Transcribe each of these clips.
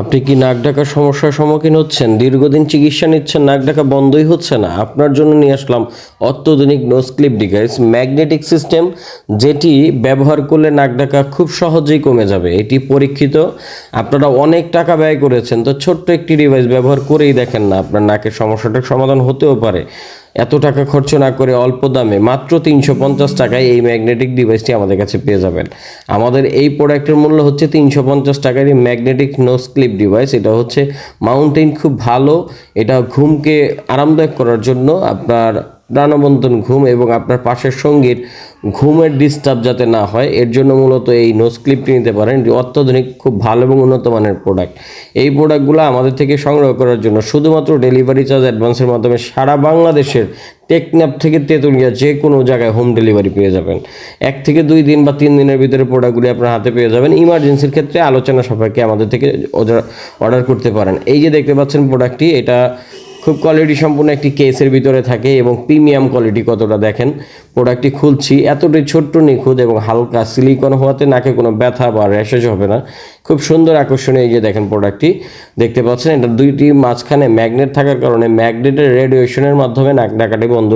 আপনি কি নাক ডাকার সমস্যার সম্মুখীন হচ্ছেন? দীর্ঘদিন চিকিৎসা নিচ্ছেন, নাক ডাকা বন্ধই হচ্ছে না। আপনার জন্য নিয়ে আসলাম অত্যাধুনিক nose clip device magnetic system যেটি ব্যবহার করলে নাক ডাকা খুব সহজেই কমে যাবে। এটি পরীক্ষিত। আপনারা অনেক টাকা ব্যয় করেছেন। তো ছোট্ট একটি ডিভাইস ব্যবহার করেই দেখেন না আপনার নাকের সমস্যাটার সমাধান হতেও পারে। এত টাকা খরচ না করে অল্প দামে মাত্র তিনশো পঞ্চাশ টাকায় এই ম্যাগনেটিক ডিভাইসটি আমাদের কাছে পেয়ে যাবেন। আমাদের এই প্রোডাক্টের মূল্য হচ্ছে তিনশো পঞ্চাশ টাকার এই ম্যাগনেটিক নোজ ক্লিপ ডিভাইস এটা হচ্ছে মাউন্টেন খুব ভালো। এটা ঘুমকে আরামদায়ক করার জন্য আপনার প্রাণবন্তন ঘুম এবং আপনার পাশের সঙ্গীর ঘুমের ডিস্টার্ব যাতে না হয়, এর জন্য মূলত এই নোজ ক্লিপটি নিতে পারেন। অত্যাধুনিক, খুব ভালো এবং উন্নত মানের প্রোডাক্ট এই প্রোডাক্টগুলো আমাদের থেকে সংগ্রহ করার জন্য শুধুমাত্র ডেলিভারি চার্জ অ্যাডভান্সের মাধ্যমে সারা বাংলাদেশের টেকনাপ থেকে তেঁতুলিয়া যে কোনো জায়গায় হোম ডেলিভারি পেয়ে যাবেন। এক থেকে দুই দিন বা তিন দিনের ভিতরে প্রোডাক্টগুলি আপনার হাতে পেয়ে যাবেন। ইমার্জেন্সির ক্ষেত্রে আলোচনা সাপেক্ষে আমাদের থেকে অর্ডার করতে পারেন। এই যে দেখতে পাচ্ছেন প্রোডাক্টটি এটা খুব কোয়ালিটি সম্পূর্ণ একটি কেসের ভিতরে থাকে এবং প্রিমিয়াম কোয়ালিটি কতটা দেখেন? প্রোডাক্টটি খুলছি। এতটাই ছোট্ট, নিখুঁত এবং হালকা সিলিকন হওয়াতে নাকে কোনো ব্যথা বা র্যাশেজ হবে না। খুব সুন্দর আকর্ষণীয় এই যে দেখেন প্রোডাক্টটি, দেখতে পাচ্ছেন? এটা দুইটি মাঝখানে ম্যাগনেট থাকার কারণে ম্যাগনেটের রেডিয়েশনের মাধ্যমে নাক ডাকাটি বন্ধ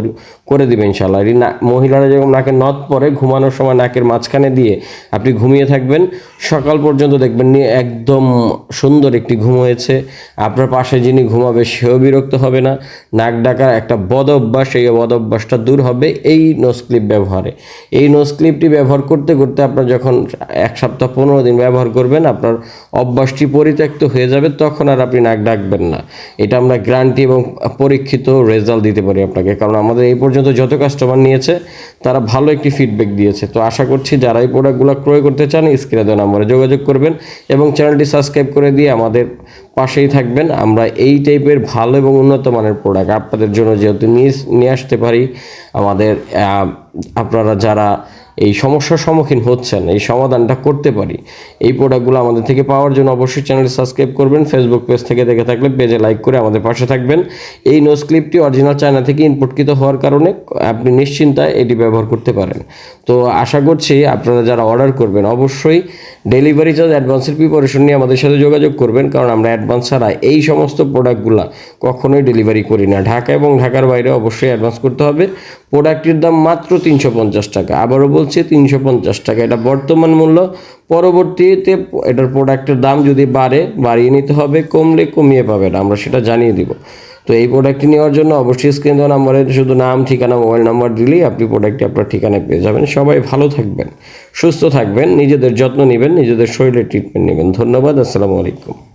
করে দিবে ইনশাল্লাহ এটি না মহিলারা যেরকম নাকে নথ পরে, ঘুমানোর সময় নাকের মাঝখানে দিয়ে আপনি ঘুমিয়ে থাকবেন। সকাল পর্যন্ত দেখবেন নিয়ে একদম সুন্দর একটি ঘুম হয়েছে। আপনার পাশে যিনি ঘুমাবে, সেও বিরক্ত হবে না। নাক ডাকার একটা বদ অভ্যাস, এই বদ অভ্যাসটা দূর হবে। এই নোজ ক্লিপ ব্যবহারে। এই নোজ ক্লিপটি ব্যবহার করতে করতে আপনার যখন এক সপ্তাহ পনেরো দিন ব্যবহার করবেন, আপনার অভ্যাসটি পরিত্যক্ত হয়ে যাবে, তখন আর আপনি নাক ডাকবেন না। এটা আমরা গ্যারান্টি এবং পরীক্ষিত রেজাল্ট দিতে পারি আপনাকে। কারণ আমাদের এই পর্যন্ত যত কাস্টমার নিয়েছে, তারা ভালো একটি ফিডব্যাক দিয়েছে। তো আশা করছি যারা এই প্রোডাক্টগুলো ক্রয় করতে চান, স্ক্রিনে দেওয়া নম্বরে যোগাযোগ করবেন এবং চ্যানেলটি সাবস্ক্রাইব করে দিয়ে আমাদের পাশেই থাকবেন। আমরা এই টাইপের ভালো এবং উন্নত মানের প্রোডাক্ট আপনাদের জন্য যেহেতু নিয়ে নিয়ে আসতে পারি, আমাদের আপনারা যারা এই সমস্যার সম্মুখীন হচ্ছেন, এই সমাধানটা করতে পারি, এই প্রোডাক্টগুলো আমাদের থেকে পাওয়ার জন্য অবশ্যই চ্যানেলটি সাবস্ক্রাইব করবেন ফেসবুক পেজ থেকে দেখে থাকলে পেজে লাইক করে আমাদের পাশে থাকবেন। এই নোজ ক্লিপটি অরিজিনাল চায়না থেকে ইনপুটকৃত হওয়ার কারণে আপনি নিশ্চিন্তায় এটি ব্যবহার করতে পারেন। তো আশা করছি আপনারা যারা অর্ডার করবেন, অবশ্যই ডেলিভারি চার্জ অ্যাডভান্সের প্রিপারেশন নিয়ে আমাদের সাথে যোগাযোগ করবেন, কারণ আমরা অ্যাডভান্স ছাড়া এই সমস্ত প্রোডাক্টগুলো কখনোই ডেলিভারি করি না। ঢাকা এবং ঢাকার বাইরে অবশ্যই অ্যাডভান্স করতে হবে। প্রোডাক্টটির দাম মাত্র তিনশো পঞ্চাশ টাকা। আবারও বলছি, তিনশো পঞ্চাশ টাকা। এটা বর্তমান মূল্য। পরবর্তীতে এটার প্রোডাক্টের দাম যদি বাড়ে, বাড়িয়ে নিতে হবে, কমলে কমিয়ে পাবে পাবেন আমরা সেটা জানিয়ে দিব। তো এই প্রোডাক্টটি নেওয়ার জন্য অবশ্যই স্ক্রিন দেওয়া নাম্বারে শুধু নাম, ঠিকানা মোবাইল নাম্বার দিলেই আপনি প্রোডাক্টটি আপনার ঠিকানায় পেয়ে যাবেন। সবাই ভালো থাকবেন, সুস্থ থাকবেন, নিজেদের যত্ন নেবেন, নিজেদের শরীরের ট্রিটমেন্ট নেবেন। ধন্যবাদ, আসসালামু আলাইকুম।